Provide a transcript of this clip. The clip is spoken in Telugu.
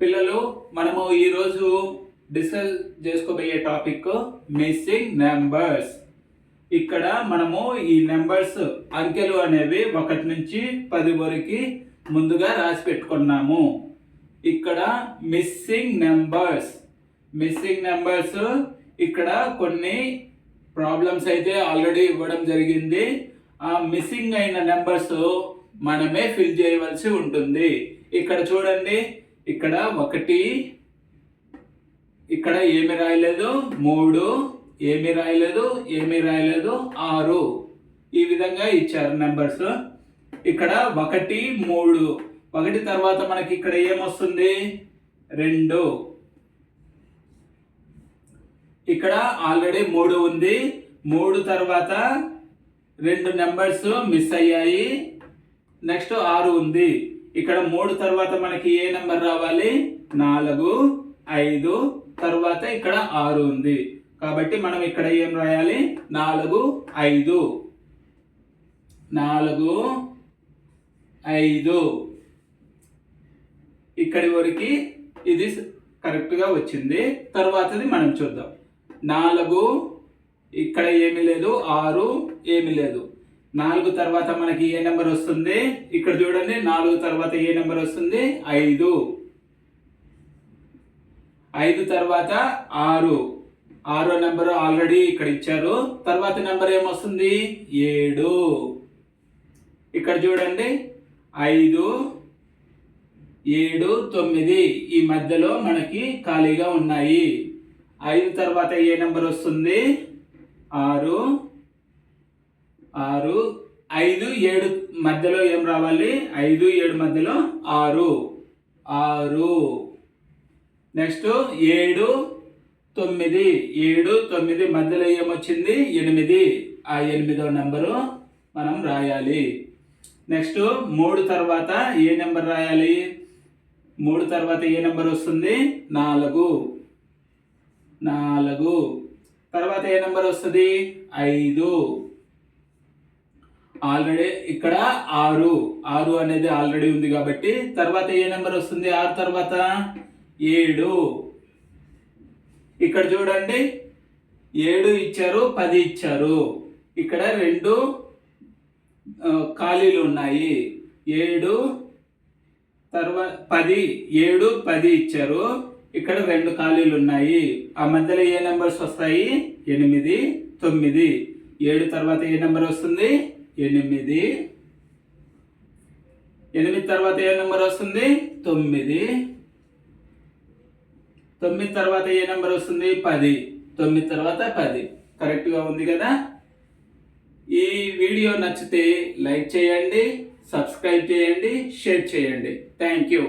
పిల్లలు మనము ఈరోజు డిస్కస్ చేసుకోబోయే టాపిక్ మిస్సింగ్ నెంబర్స్. ఇక్కడ మనము ఈ నెంబర్స్ అంకెలు అనేవి ఒకటి నుంచి పది వరకు ముందుగా రాసి పెట్టుకున్నాము. ఇక్కడ మిస్సింగ్ నెంబర్స్. మిస్సింగ్ నెంబర్స్ ఇక్కడ కొన్ని ప్రాబ్లమ్స్ అయితే ఆల్రెడీ ఇవ్వడం జరిగింది. ఆ మిస్సింగ్ అయిన నెంబర్స్ మనమే ఫిల్ చేయవలసి ఉంటుంది. ఇక్కడ చూడండి ఇక్కడ ఒకటి ఇక్కడ ఏమి రాయలేదు? మూడు ఏమి రాయలేదు? ఏమి రాయలేదు? ఆరు. ఈ విధంగా ఇచ్చారు నెంబర్స్. ఇక్కడ ఒకటి మూడు. ఒకటి తర్వాత మనకి ఇక్కడ ఏమొస్తుంది? రెండు. ఇక్కడ ఆల్రెడీ మూడు ఉంది. మూడు తర్వాత రెండు నెంబర్స్ మిస్ అయ్యాయి. నెక్స్ట్ ఆరు ఉంది. ఇక్కడ మూడు తర్వాత మనకి ఏ నెంబర్ రావాలి? నాలుగు ఐదు తర్వాత ఇక్కడ ఆరు ఉంది. కాబట్టి మనం ఇక్కడ ఏం రాయాలి? నాలుగు ఐదు. నాలుగు ఐదు. ఇక్కడి వరకు ఇది కరెక్ట్గా వచ్చింది. తర్వాతది మనం చూద్దాం. నాలుగు ఇక్కడ ఏమీ లేదు. ఆరు ఏమీ లేదు. నాలుగు తర్వాత మనకి ఏ నెంబర్ వస్తుంది? ఇక్కడ చూడండి నాలుగు తర్వాత ఏ నెంబర్ వస్తుంది? ఐదు. ఐదు తర్వాత ఆరు. ఆరో నెంబర్ ఆల్రెడీ ఇక్కడ ఇచ్చారు. తర్వాత నెంబర్ ఏమొస్తుంది? ఏడు. ఇక్కడ చూడండి ఐదు ఏడు తొమ్మిది ఈ మధ్యలో మనకి ఖాళీగా ఉన్నాయి. ఐదు తర్వాత ఏ నెంబర్ వస్తుంది? ఆరు. ఆరు ఐదు ఏడు మధ్యలో ఏం రావాలి? ఐదు ఏడు మధ్యలో ఆరు. ఆరు. నెక్స్ట్ ఏడు తొమ్మిది. ఏడు తొమ్మిది మధ్యలో ఏమొచ్చింది? ఎనిమిది. ఆ ఎనిమిదో నెంబరు మనం రాయాలి. నెక్స్ట్ మూడు తర్వాత ఏ నెంబర్ రాయాలి? మూడు తర్వాత ఏ నెంబర్ వస్తుంది? నాలుగు. నాలుగు. తర్వాత ఏ నెంబర్ వస్తుంది? ఐదు. ఆల్రెడీ ఇక్కడ ఆరు. ఆరు అనేది ఆల్రెడీ ఉంది కాబట్టి తర్వాత ఏ నెంబర్ వస్తుంది? ఆరు తర్వాత ఏడు. ఇక్కడ చూడండి. ఏడు ఇచ్చారు పది ఇచ్చారు. ఇక్కడ రెండు ఖాళీలు ఉన్నాయి. ఏడు తర్వాత పది. ఏడు పది ఇచ్చారు. ఇక్కడ రెండు ఖాళీలు ఉన్నాయి. ఆ మధ్యలో ఏ నెంబర్స్ వస్తాయి? ఎనిమిది తొమ్మిది. ఏడు తర్వాత ఏ నెంబర్ వస్తుంది? ఎనిమిది. ఎనిమిది తర్వాత ఏ నెంబర్ వస్తుంది? తొమ్మిది. తొమ్మిది తర్వాత ఏ నెంబర్ వస్తుంది? పది. తొమ్మిది తర్వాత పది. కరెక్ట్గా ఉంది కదా? ఈ వీడియో నచ్చితే లైక్ చేయండి సబ్స్క్రైబ్ చేయండి షేర్ చేయండి. Thank you.